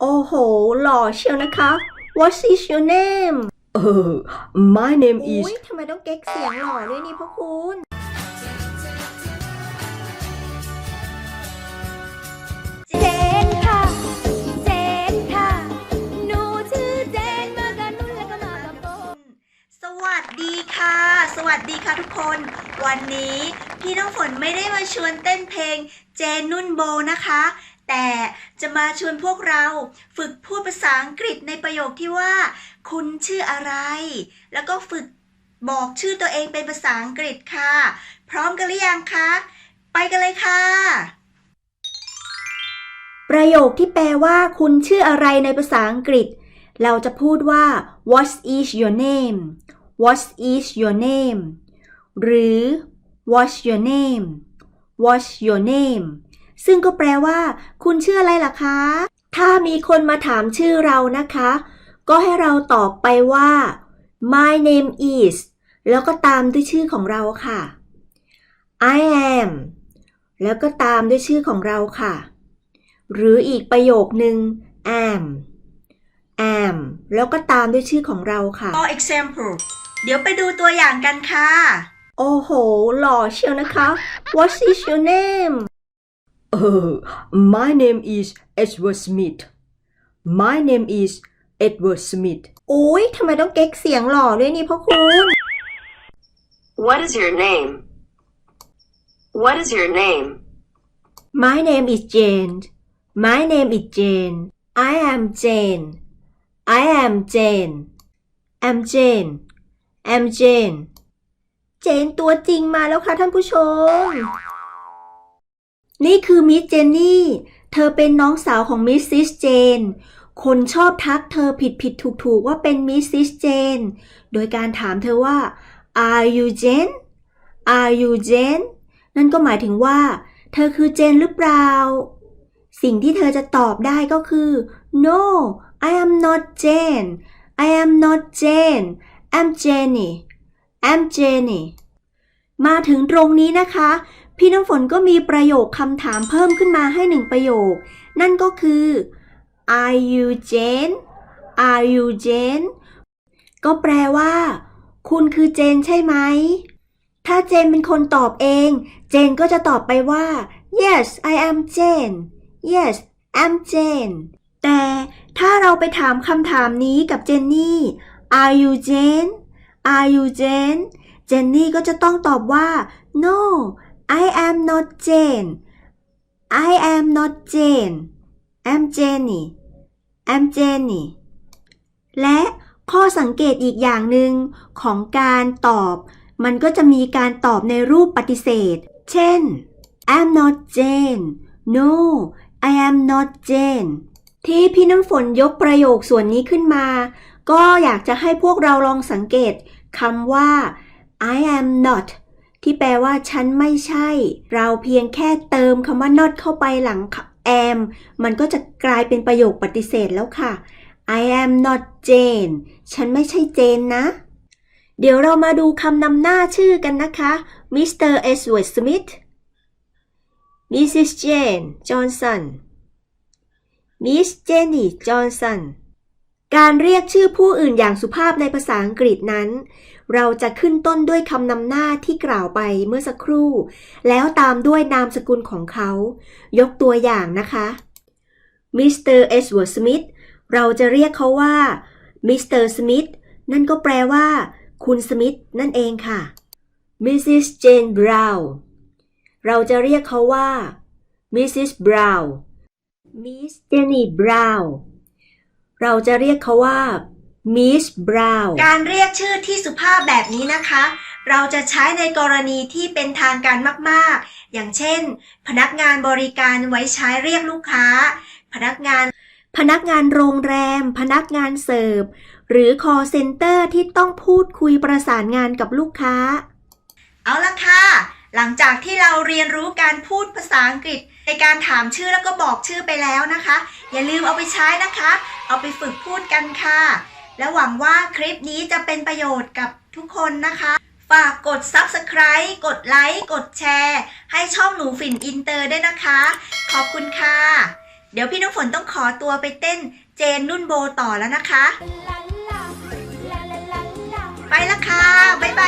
โอ้โห หล่อเชียวนะคะ What is your name Uh, my name อุ้ is ยทำไมต้องเก๊กเสียงหล่อด้วยนี่พ่อคุณ เจนค่ะ เจนค่ะ หนูชื่อเจนมากับนุ่นแล้วก็มากับโบสวัสดีค่ะ สวัสดีค่ะทุกคน วันนี้พี่น้ำฝนไม่ได้มาชวนเต้นเพลงเจนนุ่นโบนะคะ แต่จะมาชวนพวกเราฝึกพูดภาษาอังกฤษในประโยคที่ว่า คุณชื่ออะไร แล้วก็ฝึกบอกชื่อตัวเองเป็นภาษาอังกฤษค่ะ พร้อมกันหรือยังคะ ไปกันเลยค่ะ ประโยคที่แปลว่า คุณชื่ออะไรในภาษาอังกฤษ เราจะพูดว่า What is your name What is your name หรือ What's your name What's your name ซึ่งก็แปลว่า คุณชื่ออะไรล่ะคะ ถ้ามีคนมาถามชื่อเรานะคะ ก็ให้เราตอบไปว่า My name is แล้วก็ตามด้วยชื่อของเราค่ะ I am แล้วก็ตามด้วยชื่อของเราค่ะ หรืออีกประโยคนึง am am แล้วก็ตามด้วยชื่อของเราค่ะ For example เดี๋ยวไปดูตัวอย่างกันค่ะ โอ้โห หล่อเชียวนะคะ What is your name Uh, my name is Edward Smith. My name is Edward Smith. อุ้ยทำไมต้องเก๊กเสียงหล่อด้วยนี่พ่อคุณ What is your name? What is your name? My name is Jane My name is Jane I am Jane I am Jane I'm Jane I'm Jane เจนตัวจริงมาแล้วค่ะท่านผู้ชม นี่คือมิสเจนนี่ เธอเป็นน้องสาวของมิสซิสเจน คนชอบทักเธอผิดผิดถูกถูกๆว่าเป็นมิสซิสเจน โดยการถามเธอว่า Are you Jane Are you Jane นั่นก็หมายถึงว่า เธอคือเจนหรือเปล่า สิ่งที่เธอจะตอบได้ก็คือ No I am not Jane I am not Jane I'm Jenny I'm Jenny มาถึงตรงนี้นะคะ พี่น้ำฝนก็มีประโยคคำถามเพิ่มขึ้นมาให้หนึ่งประโยค นั่นก็คือ Are you Jane Are you Jane ก็แปลว่า คุณคือเจนใช่ไหม ถ้าเจนเป็นคนตอบเอง เจนก็จะตอบไปว่า yes I am Jane yes I'm Jane แต่ถ้าเราไปถามคำถามนี้กับเจนนี่ are you Jane are you Jane เจนนี่ก็จะต้องตอบว่า no I am not Jane I am not Jane I'm Jenny I'm Jenny และข้อสังเกตอีกอย่างหนึ่งของการตอบ มันก็จะมีการตอบในรูปปฏิเสธ เช่น I'm not Jane No I am not Jane ที่พี่น้ำฝนยกประโยคส่วนนี้ขึ้นมา ก็อยากจะให้พวกเราลองสังเกตคำว่า I am not ที่แปลว่าฉันไม่ใช่ เราเพียงแค่เติมคำว่า not เข้าไปหลัง am มันก็จะกลายเป็นประโยคปฏิเสธแล้วค่ะ I am not Jane ฉันไม่ใช่เจนนะ เดี๋ยวเรามาดูคำนำหน้าชื่อกันนะคะ Mr. Edward Smith Mrs. Jane Johnson Miss Jenny Johnson การเรียกชื่อผู้อื่นอย่างสุภาพในภาษาอังกฤษนั้น เราจะขึ้นต้นด้วยคำนำหน้าที่กล่าวไปเมื่อสักครู่ แล้วตามด้วยนามสกุลของเขา ยกตัวอย่างนะคะ Mr. Edward Smith เราจะเรียกเขาว่า Mr. Smith นั่นก็แปลว่า คุณสมิธนั่นเองค่ะ Mrs. Jane Brown เราจะเรียกเขาว่า Mrs. Brown Miss Jenny Brown เรา จะเรียกเขาว่า Miss Brown การเรียกชื่อที่สุภาพแบบนี้นะคะ เราจะใช้ในกรณีที่เป็นทางการมากๆ อย่างเช่น พนักงานบริการไว้ใช้เรียกลูกค้า พนักงาน พนักงานโรงแรม พนักงานเสิร์ฟ หรือ call center ที่ต้องพูดคุยประสานงานกับลูกค้า เอาละค่ะ หลังจากที่เราเรียนรู้การพูดภาษาอังกฤษ ในการถามชื่อแล้วก็บอกชื่อไปแล้วนะคะ อย่าลืมเอาไปใช้นะคะ เอาไปฝึกพูดกันค่ะ และหวังว่าคลิปนี้จะเป็นประโยชน์กับทุกคนนะคะ ฝากกด Subscribe กดไลค์กดแชร์ ให้ช่องหนูฝิ่นอินเตอร์ได้นะคะ ขอบคุณค่ะ เดี๋ยวพี่น้ำฝนต้องขอตัวไปเต้นเจนนุ่นโบต่อแล้วนะคะ ไปละค่ะบ๊ายบาย